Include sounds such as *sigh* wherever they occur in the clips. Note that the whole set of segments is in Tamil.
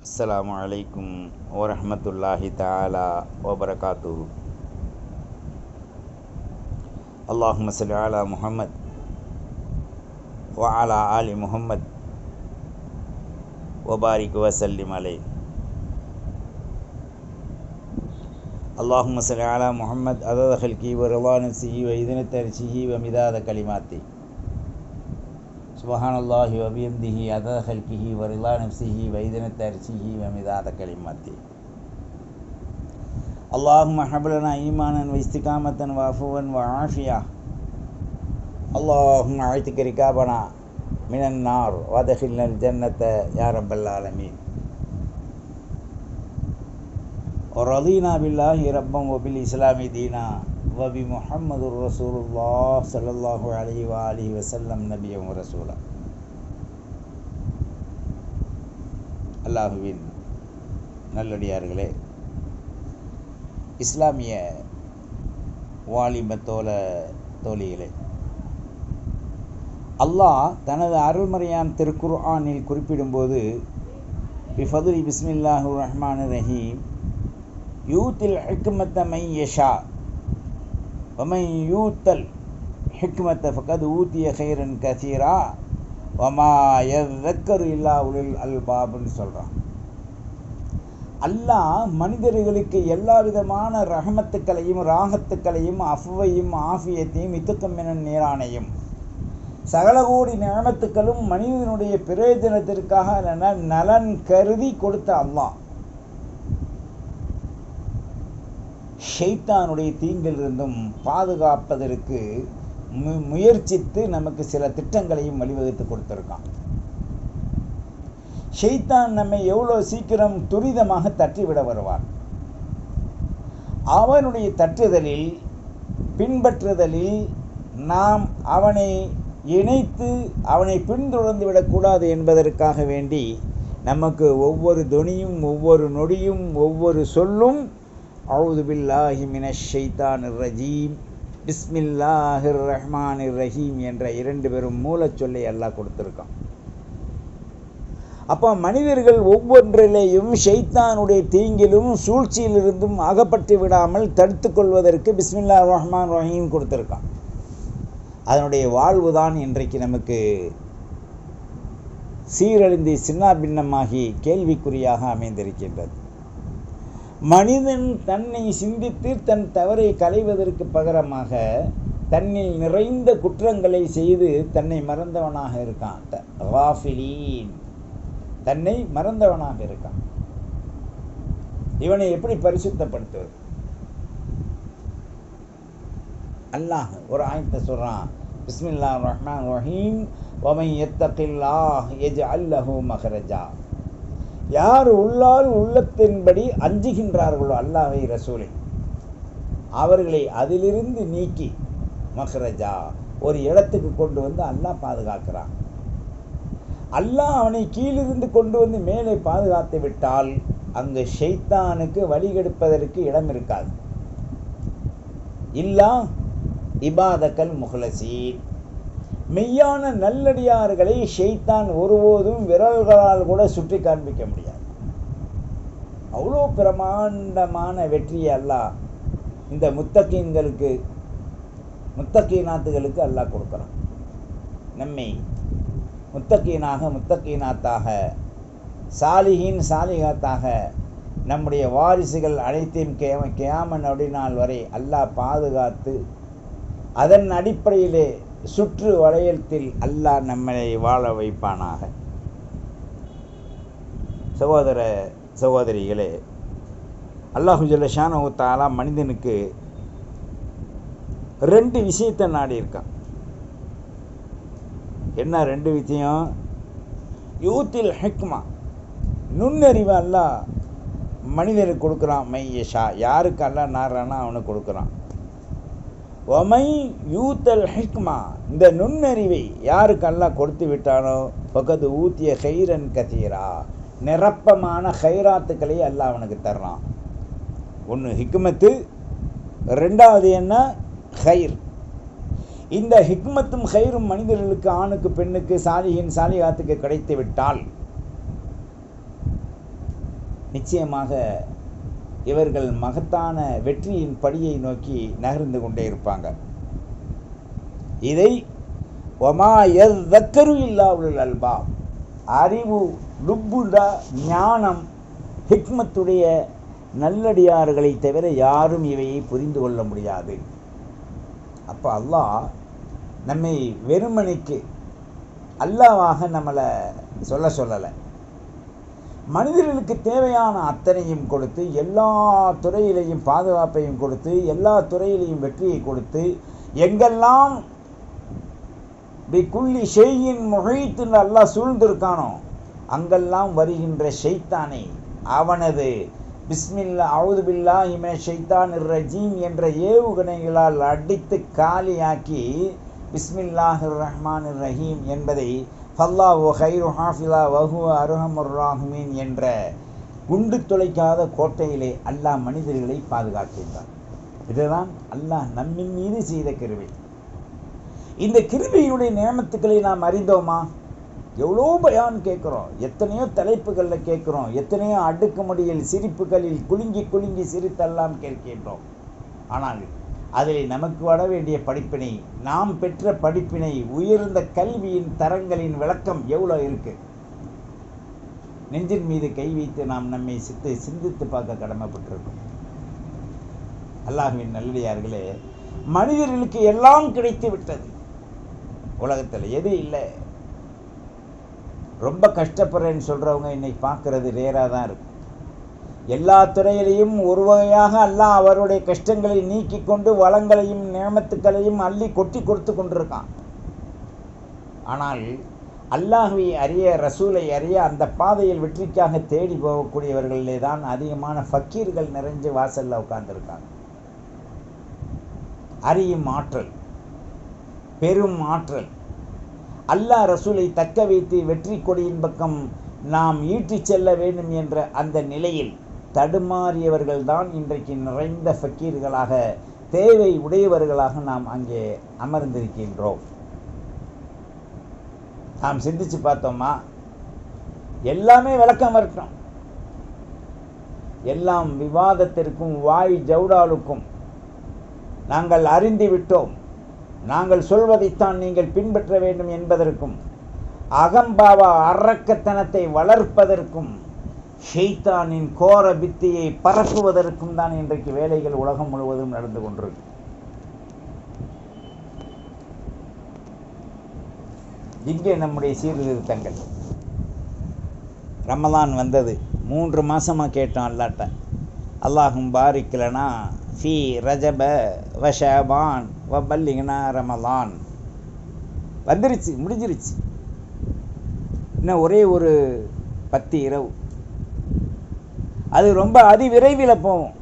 السلام عليكم ورحمة الله تعالى وبركاته. اللهم صل على محمد وعلى آل محمد وبارك وسلم عليه. اللهم صل على محمد عدد خلقه ورضا نفسه وإذن ترشه ومداد كلماته سبحان الله وبحمده عدد خلقه ورضا نفسه وإذن ترشه ومداد كلماته اللهم حب لنا إيمانا واستقامة وعفوا وعافية اللهم اعتق ركابنا من النار وادخلنا الجنة يا رب العالمين ورضينا بالله ربا وبالإسلام دينا வபி முஹம்மது ரசூலுல்லா சல்லாஹு அலி வாலி வசல்லம் நபியம் ரசூலா. அல்லாஹுவின் நல்லடியார்களே இஸ்லாமிய வாலிப தோல தோழிகளே அல்லாஹ் தனது அருள்மறையான் திருக்குர் ஆனில் குறிப்பிடும்போது பிஃபதுலி பிஸ்மில்லாஹு ரஹ்மான் ரஹீம் யூத்தில் ஹிக்மத்தமை யஷா ومن يؤت الحكمة فقد أوتي خيرا كثيرا وما يذكر إلا أولي الألباب சொல்கிறான் அல்லாஹ் மனிதர்களுக்கு எல்லா விதமான ரஹமத்துக்களையும் ராகத்துக்களையும் அஃவையும் ஆஃபியத்தையும் இத்துக்கமென நேரானையும் சகல கோடி நியமத்துக்களும் மனிதனுடைய பிரயோஜனத்திற்காக நலன் கருதி கொடுத்த அல்லாஹ் ஷெய்தானுடைய தீங்கிலிருந்தும் பாதுகாப்பதற்கு மு முயற்சித்து நமக்கு சில திட்டங்களையும் வழிவகுத்து கொடுத்துருக்கான். ஷெய்தான் நம்மை எவ்வளோ சீக்கிரம் துரிதமாக தட்டிவிட வருவார் அவனுடைய தட்டுதலில் பின்பற்றுதலில் நாம் அவனை இணைத்து அவனை பின்தொடர்ந்து விடக்கூடாது என்பதற்காக வேண்டி நமக்கு ஒவ்வொரு துணியும் ஒவ்வொரு நொடியும் ஒவ்வொரு சொல்லும் அவுது பில்லாஹி மினஷைத்தான் ரஜீம் பிஸ்மில்லாஹிர் ரஹ்மான் ரஹீம் என்ற இரண்டு பேரும் மூலச்சொல்லை எல்லாம் கொடுத்துருக்கான். அப்போ மனிதர்கள் ஒவ்வொன்றிலேயும் ஷைத்தானுடைய தீங்கிலும் சூழ்ச்சியிலிருந்தும் அகப்பட்டு விடாமல் தடுத்து கொள்வதற்கு பிஸ்மில்லா ரஹ்மான் ரஹீம் கொடுத்துருக்கான். அதனுடைய வாழ்வு தான் இன்றைக்கு நமக்கு சீரழிந்து சின்னா பின்னமாகி கேள்விக்குறியாக அமைந்திருக்கின்றது. மனிதன் தன்னை சிந்தித்து தன் தவறை களைவதற்கு பகரமாக தன்னில் நிறைந்த குற்றங்களை செய்து தன்னை மறந்தவனாக இருக்கான். ராஃபிலீன் தன்னை மறந்தவனாக இருக்கான். இவனை எப்படி பரிசுத்தப்படுத்துவது? அல்லாஹ் ஒரு ஆயத்தை சொல்கிறான் பிஸ்மில்லா ரஹ்மான் ரஹீம். ஒமை எத்தகில்லாஹ் எஜ் அல்லஹூ மஹரஜா. யார் உள்ளால் உள்ளத்தின்படி அஞ்சுகின்றார்களோ அல்லாவை ரசூலை அவர்களை அதிலிருந்து நீக்கி மஹ்ரஜா ஒரு இடத்துக்கு கொண்டு வந்து அல்லாஹ் பாதுகாக்கிறான். அல்லாஹ் அவனை கீழிருந்து கொண்டு வந்து மேலே பாதுகாத்து விட்டால் அங்கு ஷெய்தானுக்கு வழிகெடுப்பதற்கு இடம் இருக்காது. இல்லா இபாதக்கல் முகலசீன் மெய்யான நல்லடியார்களை ஷெய்தான் ஒருபோதும் விரல்களால் கூட சுற்றி காண்பிக்க முடியாது. அவ்வளோ பிரமாண்டமான வெற்றியை அல்லாஹ் இந்த முத்தகீன்களுக்கு முத்தகீனாத்துகளுக்கு அல்லாஹ் கொடுக்குறான். நம்மை முத்தகீனாக முத்தகீனாத்தாக சாலிகின் சாலிகாத்தாக நம்முடைய வாரிசுகள் அனைத்தையும் கேம கேம நொடிநாள் வரை அல்லாஹ் பாதுகாத்து அதன் அடிப்படையிலே சுற்று வளையத்தில் அல்லாஹ் நம்மளை வாழ வைப்பானாக. சகோதர சகோதரிகளே அல்லாஹு ஜல்லஷானவுத்தாலா மனிதனுக்கு ரெண்டு விஷயத்தை நாடி இருக்கான். என்ன ரெண்டு விஷயம்? யூத்தில் ஹெக்மா நுண்ணறிவு அல்லா மனிதனுக்கு கொடுக்குறான். மையஷா யாருக்கு அல்லா நாடுறானா அவனுக்கு கொடுக்குறான். ஒமை யூத்தல் ஹிக்மா. இந்த நுண்ணறிவை யாருக்கெல்லாம் கொடுத்து விட்டானோ? பக்கத்து ஊத்திய ஹைரன் கதீரா. நிரப்பமான ஹைராத்துக்களை எல்லாம் அவனுக்கு தர்றான். ஒன்று ஹிக்மத்து ரெண்டாவது என்ன? ஹைர் இந்த ஹிக்மத்தும் ஹைரும் மனிதர்களுக்கு ஆணுக்கு பெண்ணுக்கு சாலிகின் சாலிகாத்துக்கு கிடைத்து விட்டால் நிச்சயமாக இவர்கள் மகத்தான வெற்றியின் படியை நோக்கி நகர்ந்து கொண்டே இருப்பாங்க. இதை ஒமா எதக்கரு இல்லாவுள் அல்பா அறிவு லுப்புடா ஞானம் ஹிக்மத்துடைய நல்லடியார்களை தவிர யாரும் இவையை புரிந்து கொள்ள முடியாது. அப்போ அல்லாஹ் நம்மை வெறுமனைக்கு அல்லாவாக நம்மளை சொல்ல சொல்லலை. மனிதர்களுக்கு தேவையான அத்தனையும் கொடுத்து எல்லா துறையிலையும் பாதுகாப்பையும் கொடுத்து எல்லா துறையிலையும் வெற்றியை கொடுத்து எங்கெல்லாம் குள்ளி ஷெய்யின் முகைத்து அல்லாஹ் சூழ்ந்திருக்கானோ அங்கெல்லாம் வருகின்ற ஷைத்தானை அவனது பிஸ்மில்லா அவுது பில்லா இமே ஷைத்தான் ரஜீம் என்ற ஏவுகணைகளால் அடித்து காலியாக்கி பிஸ்மில்லாஹு ரஹ்மான் ரஹீம் என்பதை ஃபல்லாஹு ஹைரு ஹாஃபிலா வஹு அருஹமுர் ராஹ்மீன் என்ற குண்டு துளைக்காத கோட்டையிலே அல்லாஹ் மனிதர்களை பாதுகாக்கின்றான். இதுதான் அல்லாஹ் நம்மின் மீது செய்த கிருவை இந்த கிருவியுடைய நியமத்துக்களை நாம் அறிந்தோமா? எவ்வளோ பயான் கேட்குறோம். எத்தனையோ தலைப்புகளில் கேட்குறோம். எத்தனையோ அடுக்குமுடியில் சிரிப்புகளில் குலுங்கி குலுங்கி சிரித்தெல்லாம் கேட்கின்றோம். ஆனால் அதில் நமக்கு வர வேண்டிய படிப்பினை நாம் பெற்ற படிப்பினை உயர்ந்த கல்வியின் தரங்களின் விளக்கம் எவ்வளோ இருக்கு? நெஞ்சின் மீது கை வைத்து நாம் நம்மை சித்து சிந்தித்து பார்க்க கடமைப்பட்டிருக்கோம். அல்லாஹின் நல்லடியார்களே மனிதர்களுக்கு எல்லாம் கிடைத்து விட்டது. உலகத்தில் எது இல்லை. ரொம்ப கஷ்டப்படுறேன்னு சொல்கிறவங்க இன்னைக்கு பார்க்குறது ரேராக தான் இருக்கும் எல்லா துறையிலையும் ஒரு வகையாக அல்லாஹ் அவருடைய கஷ்டங்களை நீக்கி கொண்டு வளங்களையும் நியமத்துக்களையும் அள்ளி கொட்டி கொடுத்து கொண்டிருக்கான். ஆனால் அல்லாஹுவை அறிய ரசூலை அறிய அந்த பாதையில் வெற்றிக்காக தேடி போகக்கூடியவர்களிலே தான் அதிகமான ஃபக்கீர்கள் நிறைஞ்சு வாசலில் உட்கார்ந்துருக்காங்க. அறியும் ஆற்றல் பெரும் ஆற்றல். அல்லாஹ் ரசூலை தக்க வைத்து வெற்றி கொடியின் பக்கம் நாம் ஈட்டிச் செல்ல வேண்டும் என்ற அந்த நிலையில் தடுமாறியவர்கள் தான் இன்றைக்கு நிறைந்த ஃபக்கீர்களாக தேவை உடையவர்களாக நாம் அங்கே அமர்ந்திருக்கின்றோம். நாம் சிந்திச்சு பார்த்தோமா? எல்லாமே விளக்கம் வரட்டும் எல்லாம் விவாதத்திற்கும் வாய் ஜவுடாலுக்கும் நாங்கள் அறிந்து விட்டோம். நாங்கள் சொல்வதைத்தான் நீங்கள் பின்பற்ற வேண்டும் என்பதற்கும் அகம்பாவ அரக்கத்தனத்தை வளர்ப்பதற்கும் ஷெய்தானின் கோர வித்தியை பரப்புவதற்கும் தான் இன்றைக்கு வேலைகள் உலகம் முழுவதும் நடந்து கொண்டிருக்கு. இங்கே நம்முடைய சீர்திருத்தங்கள். ரமலான் வந்தது. மூன்று மாதமாக கேட்டோம் அல்லாட்ட. அல்லாஹும் பாரிக்கலனா ஃபி ரஜப வஷபான் வ பல்லிங்கனா ரமலான். வந்துருச்சு முடிஞ்சிருச்சு. இன்னும் ஒரே ஒரு பத்து இரவு. அது ரொம்ப அதிவிரைவில் போகும்.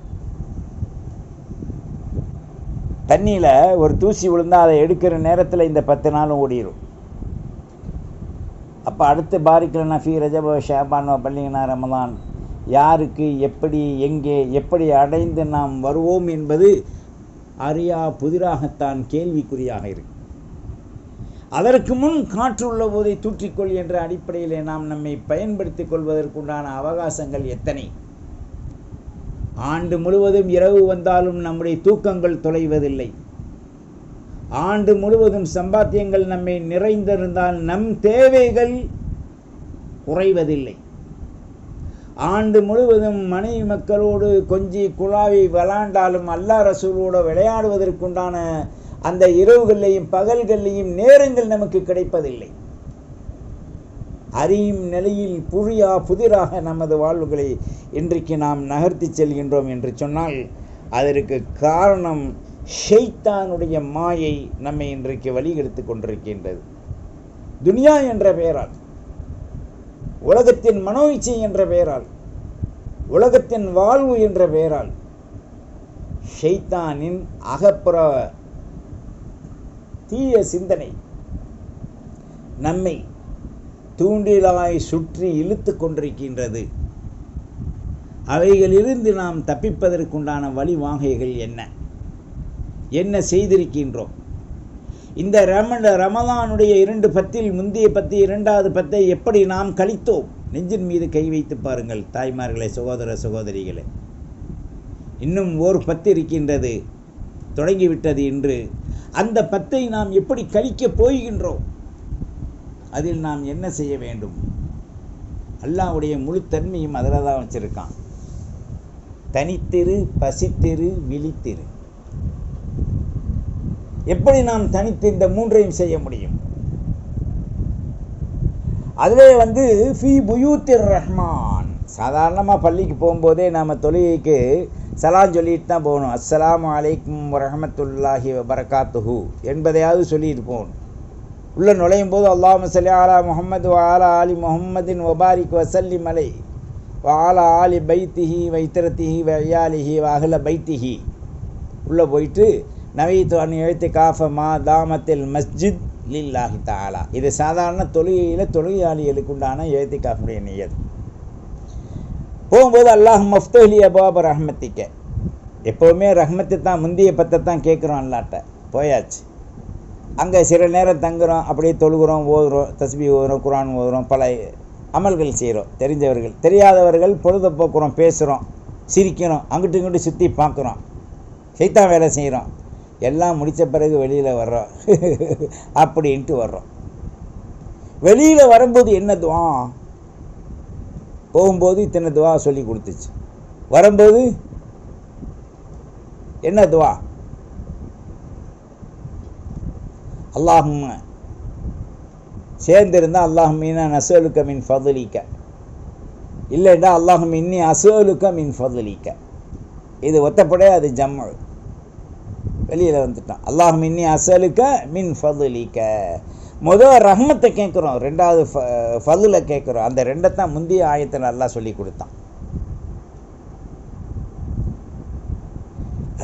தண்ணியில் ஒரு தூசி விழுந்தால் அதை எடுக்கிற நேரத்தில் இந்த பத்து நாளும் ஓடிடும் அப்போ அடுத்து பாரிக்கலனா ஃபி ரஜப ஷேபானோ பள்ளிங்கனா ரமதான். யாருக்கு எப்படி எங்கே எப்படி அடைந்து நாம் வருவோம் என்பது அறியா புதிராகத்தான் கேள்விக்குறியாக இருக்கு. அதற்கு முன் காற்று உள்ள போதை தூற்றிக்கொள் என்ற அடிப்படையிலே நாம் நம்மை பயன்படுத்திக் கொள்வதற்குண்டான அவகாசங்கள் எத்தனை? ஆண்டு முழுவதும் இரவு வந்தாலும் நம்முடைய தூக்கங்கள் தொலைவதில்லை. ஆண்டு முழுவதும் சம்பாத்தியங்கள் நம்மை நிறைந்திருந்தால் நம் தேவைகள் குறைவதில்லை. ஆண்டு முழுவதும் மனைவி மக்களோடு கொஞ்சி குழாவி விளாண்டாலும் அல்லா ரசூலோடு விளையாடுவதற்குண்டான அந்த இரவுகள்லையும் பகல்கள்லையும் நேரங்கள் நமக்கு கிடைப்பதில்லை. அறியும் நிலையில் புரியா புதிராக நமது வாழ்வுகளை இன்றைக்கு நாம் நகர்த்தி செல்கின்றோம் என்று சொன்னால் அதற்கு காரணம் ஷெய்தானுடைய மாயை நம்மை இன்றைக்கு வழிகெடுத்து கொண்டிருக்கின்றது. துனியா என்ற பெயரால் உலகத்தின் மனோ இச்சை என்ற பெயரால் உலகத்தின் வாழ்வு என்ற பெயரால் ஷெய்தானின் அகப்புற தீய சிந்தனை நம்மை தூண்டிலாய் சுற்றி இழுத்து கொண்டிருக்கின்றது. அவைகளிலிருந்து நாம் தப்பிப்பதற்குண்டான வழிவாகைகள் என்ன? என்ன செய்திருக்கின்றோம்? இந்த ரம ரமதானுடைய இரண்டு பத்தில் முந்தைய பத்து இரண்டாவது பத்தை எப்படி நாம் கழித்தோம்? நெஞ்சின் மீது கை வைத்து பாருங்கள் தாய்மார்களே சகோதர சகோதரிகளே. இன்னும் ஓர் பத்து இருக்கின்றது. தொடங்கிவிட்டது என்று அந்த பத்தை நாம் எப்படி கழிக்கப் போகின்றோம்? அதில் நாம் என்ன செய்ய வேண்டும்? அல்லாஹ்வுடைய முழுத்தன்மையும் அதில் தான் வச்சுருக்கான். தனித்திரு பசித்திரு விழித்திரு. எப்படி நாம் தனித்து இந்த மூன்றையும் செய்ய முடியும்? அதிலே வந்து ஃபி புயூத்திர் ரஹ்மான். சாதாரணமாக பள்ளிக்கு போகும்போதே நாம் தொழுகைக்கு சலாம் சொல்லிட்டு தான் போகணும். அஸ்லாம் அலைக்கும் ரஹமத்துல்லாஹி வரகாத்துஹு என்பதையாவது சொல்லிட்டு போகணும். உள்ளே நுழையும் போது அல்லாஹ் சல்லி ஆலா முகமது ஆலா ஆலி முஹம்மதின் ஒபாரிக் வசல்லி மலை வாலா ஆலி பைத்திஹி வைத்திரத்திஹி வையாலிஹி வாகல பைத்திஹி. உள்ளே போயிட்டு நவீத்து எழுத்து காஃப மா தாமத்தில் மஸ்ஜித் லில்லாஹி தாலா இது சாதாரண தொழுகையில் தொழுகையாளிகளுக்கு உண்டான எழுத்து காஃபுடைய நியது. போகும்போது அல்லாஹ் மஃப்தலி அபாப ரஹ்மத்திக்க. எப்போவுமே ரஹ்மத்தை தான் முந்தைய பத்தை தான் கேட்குறோம் அல்லாட்ட. போயாச்சு. அங்கே சில நேரம் தங்குறோம் அப்படியே தொழுகிறோம் ஓதுறோம் தஸ்பி ஓதுறோம் குரான் ஓதுகிறோம் பல அமல்கள் செய்கிறோம். தெரிஞ்சவர்கள் தெரியாதவர்கள் பொழுதுபோக்குறோம் பேசுகிறோம் சிரிக்கிறோம் அங்கிட்டு இங்கிட்டு சுற்றி பார்க்குறோம். சைத்தான் வேலை செய்கிறோம். எல்லாம் முடித்த பிறகு வெளியில் வர்றோம். *laughs* அப்படின்ட்டு வர்றோம். வெளியில் வரும்போது என்ன துவா? போகும்போது இத்தனை துவா சொல்லி கொடுத்துச்சு. வரும்போது என்ன துவா? அல்லாஹும் சேர்ந்திருந்தால் அல்லாஹும் மீனா நசலுக்க மின் ஃபதுலிக்க. இல்லைண்டா அல்லாஹும் இன்னி அசோலுக்க மின் ஃபதுலிக்க. இது ஒத்தப்படே அது ஜம்மு. வெளியில் வந்துட்டான். அல்லாஹும் இன்னி அசலுக்க மின் ஃபதுலிக்க. முதல் ரஹ்மத்தை கேட்குறோம். ரெண்டாவது ஃபதுல கேட்குறோம். அந்த ரெண்டைத்தான் முந்தைய ஆயத்தை நல்லா சொல்லி கொடுத்தான்.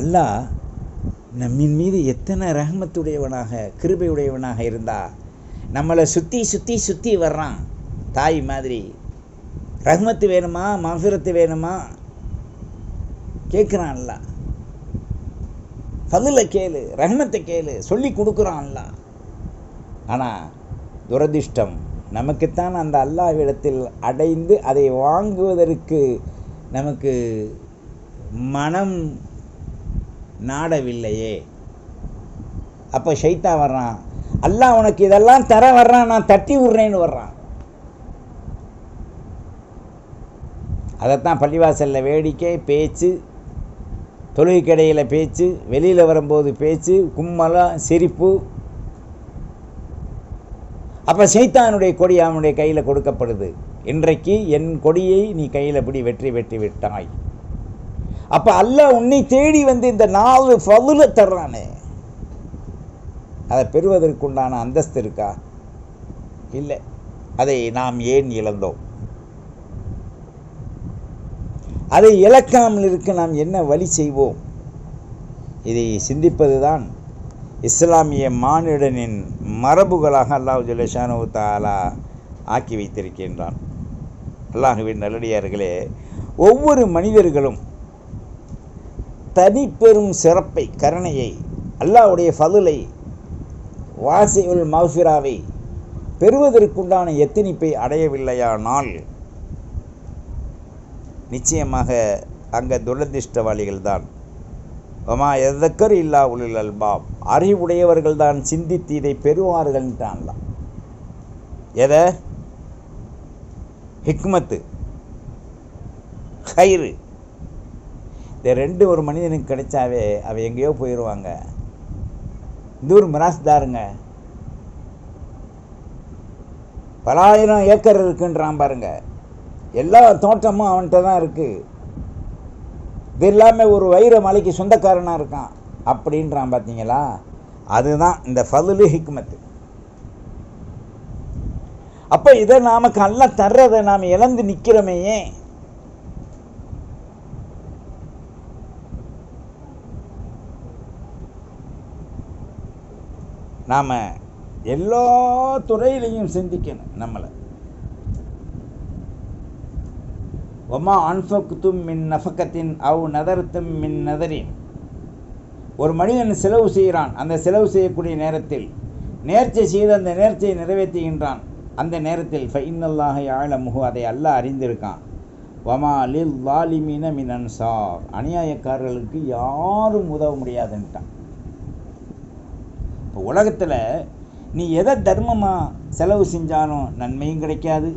அல்லாஹ் நம்மின் மீது எத்தனை ரஹமத்துடையவனாக கிருபையுடையவனாக இருந்தா நம்மளை சுற்றி சுற்றி சுற்றி வர்றான் தாய் மாதிரி. ரஹ்மத்து வேணுமா மஃபிரத்து வேணுமா? கேட்குறான்ல பதில கேளு ரஹ்மத்தை கேளு சொல்லி கொடுக்குறான்ல. ஆனால் துரதிர்ஷ்டம் நமக்குத்தான் அந்த அல்லாவிடத்தில் அடைந்து அதை வாங்குவதற்கு நமக்கு மனம் நாடவில்லையே. அப்போ ஷைத்தா வர்றான். அல்லாஹ் உனக்கு இதெல்லாம் தர வர்றான் நான் தட்டி விட்றேன்னு வர்றான். அதைத்தான் பள்ளிவாசலில் வேடிக்கை பேச்சு தொழுகைக்கடையில் பேச்சு வெளியில் வரும்போது பேச்சு கும்மலம் சிரிப்பு. அப்போ சைத்தானுடைய கொடி அவனுடைய கையில் கொடுக்கப்படுது. இன்றைக்கு என் கொடியை நீ கையில் பிடி வெற்றி வெற்றி விட்டாய் அப்போ அல்லாஹ் உன்னை தேடி வந்து இந்த நாலு ஃபதுல தர்றானே. அதை பெறுவதற்குண்டான அந்தஸ்து இருக்கா? இல்லை. அதை நாம் ஏன் இழந்தோம்? அதை இழக்காமல் இருக்க நாம் என்ன வழி செய்வோம்? இதை சிந்திப்பது தான் இஸ்லாமிய மானிடனின் மரபுகளாக அல்லாஹ் ஜுலேஷானு தாலா ஆக்கி வைத்திருக்கின்றான். அல்லாஹுவின் நல்லடியார்களே ஒவ்வொரு மனிதர்களும் தனிப்பெரும் சிறப்பை கருணையை அல்லாஹ்வுடைய ஃபதுலை வாசியுல் மஃபிராவை பெறுவதற்குண்டான எத்தனிப்பை அடையவில்லையானால் நிச்சயமாக அங்கே துரதிர்ஷ்டவாளிகள் தான். ஒமா எதக்கர் இல்லா உலில் அல்பாப். அறிவுடையவர்கள் தான் சிந்தித்து இதை பெறுவார்கள்ன்ட்டான்லாம் எதை? ஹிக்மத்து. ஹைரு. இந்த ரெண்டு ஒரு மனிதனுக்கு கிடைச்சாவே அவ எங்கேயோ போயிடுவாங்க இந்த ஒரு மிராஸ்தாருங்க பலாயிரம் ஏக்கர் இருக்குன்றான் பாருங்க. எல்லா தோட்டமும் அவன்கிட்ட தான் இருக்குது இது இல்லாமல் ஒரு வைர மலைக்கு சொந்தக்காரனாக இருக்கான் அப்படின்றான் பார்த்தீங்களா அதுதான் இந்த ஃபதுலு ஹிக்மத்து. அப்போ இதை நாம கல்ல தர்றதை நாம் இழந்து நிற்கிறோமே ஏன்? நாம் எல்லா துறையிலையும் சிந்திக்கணும் நம்மளை. ஒமா அன்ஃபக்தும் மின் நஃபக்கத்தின் அவ் நதர்த்தும் மின் நதரின். ஒரு மனிதன் செலவு செய்கிறான் அந்த செலவு செய்யக்கூடிய நேரத்தில் நேர்ச்சை செய்து அந்த நேர்ச்சையை நிறைவேற்றுகின்றான். அந்த நேரத்தில் ஃபைனல்லாக ஆழமுகு அதை அல்ல அறிந்திருக்கான். வமா லில் லாலிமீன மின் அன்சார். அநியாயக்காரர்களுக்கு யாரும் உதவ முடியாதுன்ட்டான். இப்போ உலகத்தில் நீ எதை தர்மமாக செலவு செஞ்சாலும் நன்மையும் கிடைக்காது.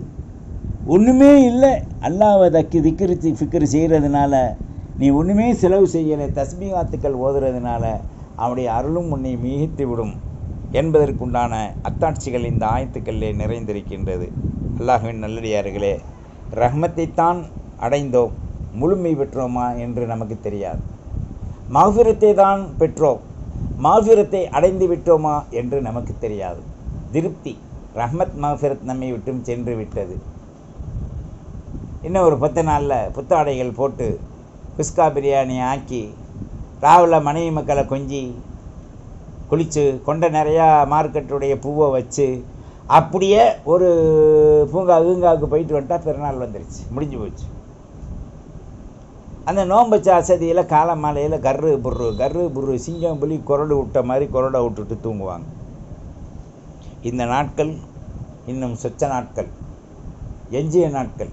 ஒன்றுமே இல்லை. அல்லாவை தக்கி திக்கிரிச்சு ஃபிக்கிரி செய்கிறதுனால நீ ஒன்றுமே செலவு செய்யலை தஸ்மீகாத்துக்கள் ஓதுறதுனால அவனுடைய அருளும் உன்னை மிகித்து விடும் என்பதற்குண்டான அத்தாட்சிகள் இந்த ஆயத்துக்களிலே நிறைந்திருக்கின்றது. அல்லாஹுவின் நல்லடியார்களே ரஹ்மத்தைத்தான் அடைந்தோம் முழுமை பெற்றோமா என்று நமக்கு தெரியாது. மாஃபிரத்தை தான் பெற்றோம். மாஃபிரத்தை அடைந்து விட்டோமா என்று நமக்கு தெரியாது. திருப்தி ரஹ்மத் மாஃபிரத் நம்மை விட்டும் சென்று விட்டது. இன்னும் ஒரு பத்து நாளில் புத்தாடைகள் போட்டு குஸ்கா பிரியாணி ஆக்கி ராவில் மனைவி மக்களை கொஞ்சி குளித்து கொண்ட நிறையா மார்க்கெட்டுடைய பூவை வச்சு அப்படியே ஒரு பூங்கா கீங்காவுக்கு போயிட்டு வந்துட்டா பிறநாள் வந்துருச்சு. முடிஞ்சு போச்சு. அந்த நோம்பச்ச அசதியில் காலமாலையில் கர்ரு புர்ரு. கர்ரு புர்ரு சிங்கம் புலி குரடு விட்ட மாதிரி குரடை விட்டுட்டு தூங்குவாங்க. இந்த நாட்கள் இன்னும் சொச்ச நாட்கள். எஞ்சிய நாட்கள்.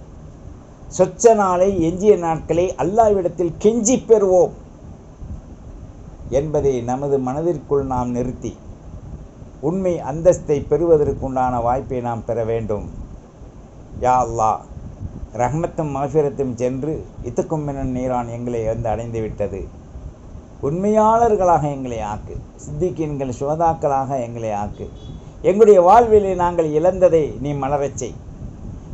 சொச்ச நாளை எஞ்சிய நாட்களை அல்லாவிடத்தில் கெஞ்சி பெறுவோம் என்பதை நமது மனதிற்குள் நாம் நிறுத்தி உண்மை அந்தஸ்தை பெறுவதற்குண்டான வாய்ப்பை நாம் பெற வேண்டும். யா அல்லா ரஹ்மத்தும் மகஃபிரத்தும் சென்று இத்துக்கும் மினன் நீரான் எங்களை வந்து அடைந்து விட்டது உண்மையாளர்களாக எங்களை ஆக்கு. சித்திக்கின்கள் சோதாக்களாக எங்களை ஆக்கு. எங்களுடைய வாழ்வில் நாங்கள் இழந்ததை நீ மலரச் செய்.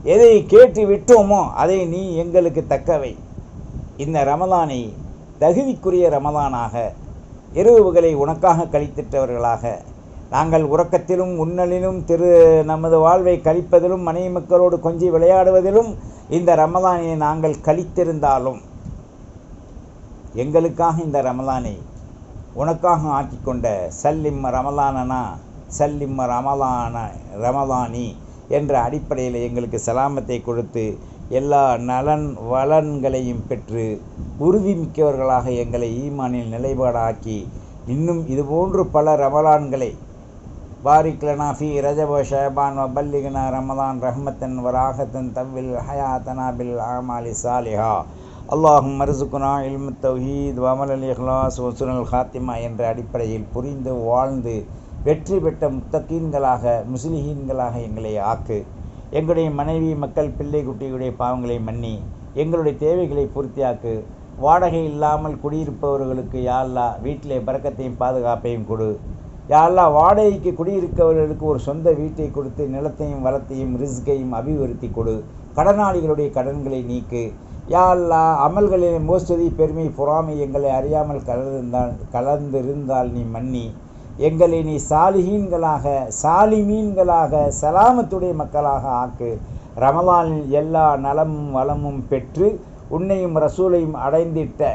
எதை கேட்டு விட்டோமோ அதை நீ எங்களுக்கு தக்கவை. இந்த ரமலானை தகுதிக்குரிய ரமலானாக இரவுகளை உனக்காக கழித்திட்டவர்களாக நாங்கள் உறக்கத்திலும் உன்னலிலும் திரு நமது வாழ்வை கழிப்பதிலும் மனைவி மக்களோடு கொஞ்சி விளையாடுவதிலும் இந்த ரமலானை நாங்கள் கழித்திருந்தாலும் எங்களுக்காக இந்த ரமலானை உனக்காக ஆக்கிக்கொண்ட சல்லிம் ரமலானனா சல்லிம் ரமலான ரமலானி என்ற அடிப்படையில் எங்களுக்கு சலாமத்தை கொடுத்து எல்லா நலன் வளன்களையும் பெற்று உறுதிமிக்கவர்களாக எங்களை ஈமானில் நிலைப்பாடாக்கி இன்னும் இதுபோன்று பல ரமலான்களை பாரிக் லனா ஃபி ரஜப ஷஹபான் வபல்லிகனா ரமலான் ரஹ்மத்தன் வராகத்தன் தவ்வில் ஹயாத்தனா பில் அமாலி சாலிஹா. அல்லாஹும் மருசுக்குனா இல்மு தௌஹீத் வமல் அல் இஹ்லாஸ் வசுனல் ஹாத்திமா என்ற அடிப்படையில் புரிந்து வாழ்ந்து வெற்றி பெற்ற முத்தகீன்களாக முஸ்லிஹீன்களாக எங்களை ஆக்கு. எங்களுடைய மனைவி மக்கள் பிள்ளை குட்டியுடைய பாவங்களை மன்னி எங்களுடைய தேவைகளை பூர்த்தியாக்கு. வாடகை இல்லாமல் குடியிருப்பவர்களுக்கு யாழ்லா வீட்டிலே பறக்கத்தையும் பாதுகாப்பையும் கொடு. யாரெல்லாம் வாடகைக்கு குடியிருக்கவர்களுக்கு ஒரு சொந்த வீட்டை கொடுத்து நிலத்தையும் வளத்தையும் ரிஸ்கையும் அபிவிருத்தி கொடு. கடனாளிகளுடைய கடன்களை நீக்கு. யாழ்லா அமல்களின் மோசடி பெருமை பொறாமை எங்களை அறியாமல் கலந்திருந்தால் கலந்திருந்தால் நீ மன்னி. எங்களை நீ சாலிஹீன்களாக சாலிமீன்களாக சலாமத்துடைய மக்களாக ஆக்கு. ரமலானில் எல்லா நலமும் வளமும் பெற்று உன்னையும் ரசூலையும் அடைந்திட்ட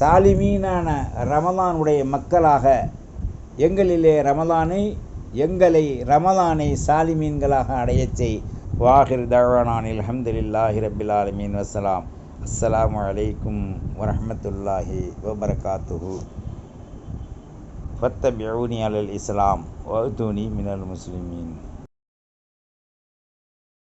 சாலிமீனான ரமலானுடைய மக்களாக எங்களிலே ரமலானை எங்களை ரமலானை சாலிமீன்களாக அடையச் செய். வாஹிர் தவானானில் அஹமதுல்லாஹி ரபில் ஆலமீன். வசலாம் அஸ்ஸலாமு அலைக்கும் வரமத்துல்லாஹி வபரகாத்துஹு. ஃபத்தபியூனி அலல் இஸ்லாம் வஅதூனி மினல் முஸ்லிமீன்.